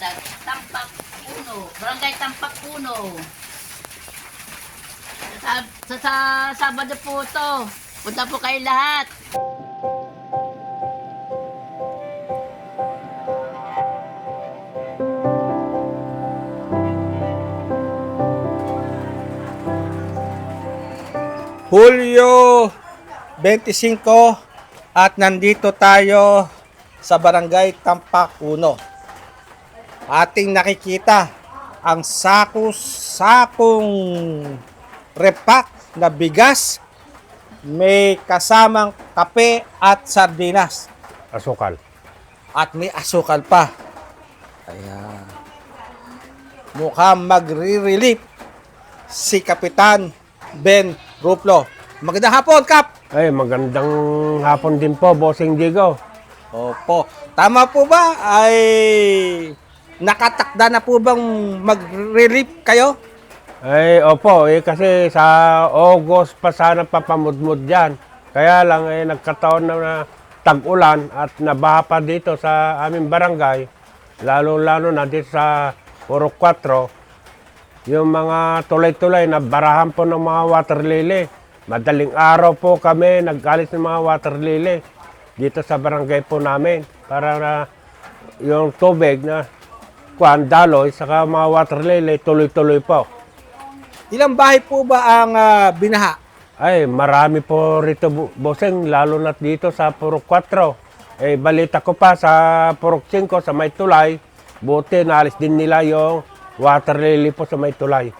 sa Tampak Puno, Barangay Tampak Puno. Sa, sa, sa Sabado po to. Punta po kayo lahat. Hulyo 25 at nandito tayo sa Barangay Tampak 1. Ating nakikita ang sako-sakong repak na bigas may kasamang kape at sardinas Asukal. at may asukal pa. Ayan. Mukhang magre-relief si Kapitan Ben Ruplo. Magandang hapon, Kap! Ay, magandang hapon din po, Bossing Digo. Opo. Tama po ba ay nakatakda na po bang mag-relief kayo? Ay, opo, eh, kasi sa August pa sana papamudmud dyan. Kaya lang, eh, nagkataon na, na tag-ulan at nabaha pa dito sa aming barangay. Lalo-lalo na dito sa Purok 4. Yung mga tulay-tulay na barahan po ng mga water lily. Madaling araw po kami nagalit ng mga water lily dito sa barangay po namin para na yung tubig na kuan daloy saka mga water lily tuloy-tuloy po. Ilang bahay po ba ang ah, binaha? Ay, marami po rito, bu- bossing, lalo na dito sa Purok 4. Eh, balita ko pa sa Purok 5, sa May Tulay, buti naalis din nila yung water lily po sa May Tulay.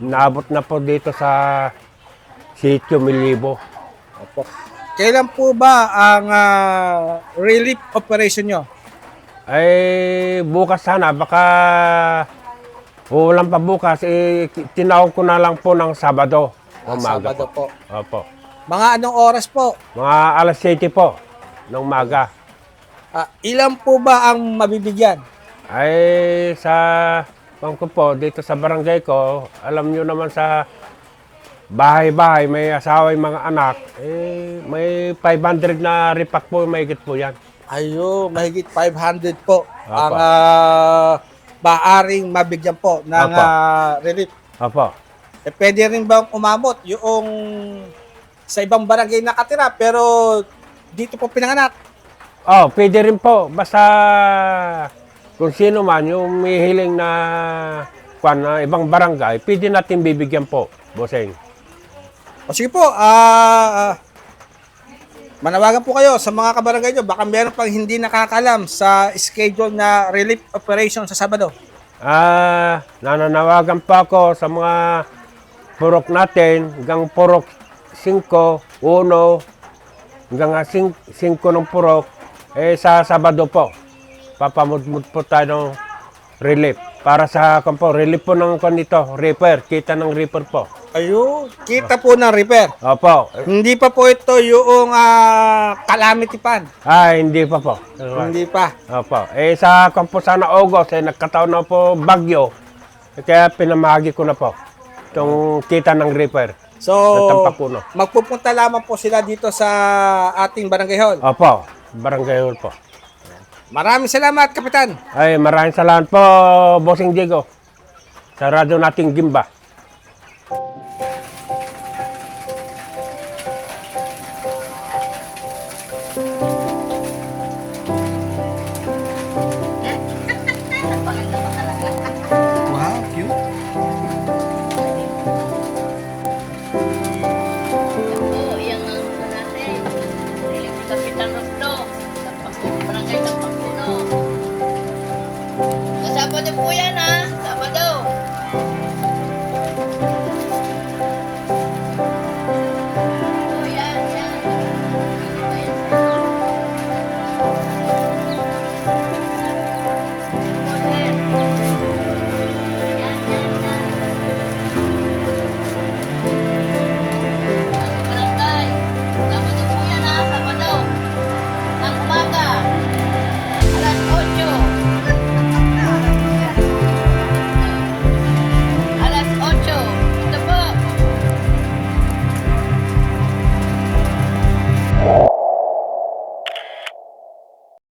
Naabot na po dito sa sitio Milibo. Opo. Kailan po ba ang ah, relief operation nyo? Ay, bukas sana, baka ulan pa bukas, eh, tinawag ko na lang po ng Sabado. Ah, Umaga Sabado po. Opo. Mga anong oras po? Mga alas 7 po ng maga. Ah, ilan po ba ang mabibigyan? Ay, sa pang ko po, dito sa barangay ko, alam nyo naman sa bahay-bahay, may asawa yung mga anak, eh, may 500 na ripak po, may po yan. Ayo, mahigit 500 po Apa. ang ah, maaring mabigyan po ng Apa. ah, relief. Opo. Eh, pwede rin bang umamot yung sa ibang barangay nakatira pero dito po pinanganak? Oh, pwede rin po, basta kung sino man yung may hiling na kwan na ibang barangay, pwede natin bibigyan po, bossing. O sige po, ah, ah, manawagan po kayo sa mga kabarangay nyo. Baka meron pang hindi nakakalam sa schedule na relief operation sa Sabado. Ah, nananawagan pa ako sa mga purok natin, hanggang purok 5, 1, hanggang 5 ng purok, eh sa Sabado po. Papamudmud po tayo ng relief. Para sa kan po, relief po ng kan nito, reaper, kita ng reaper po. Ayun, kita po ng repair. Opo. Hindi pa po ito yung ah, calamity pan. Ah, hindi pa po. Hindi pa. Opo. Eh sa kan po sana August, eh nagkataon na po bagyo. Eh, kaya pinamahagi ko na po. Itong kita ng reaper. So, Sa Tampakuno. magpupunta lamang po sila dito sa ating barangay hall. Opo, barangay hall po. Maraming salamat, Kapitan. Ay, maraming salamat po, Bossing Diego. Sa radyo nating Gimba.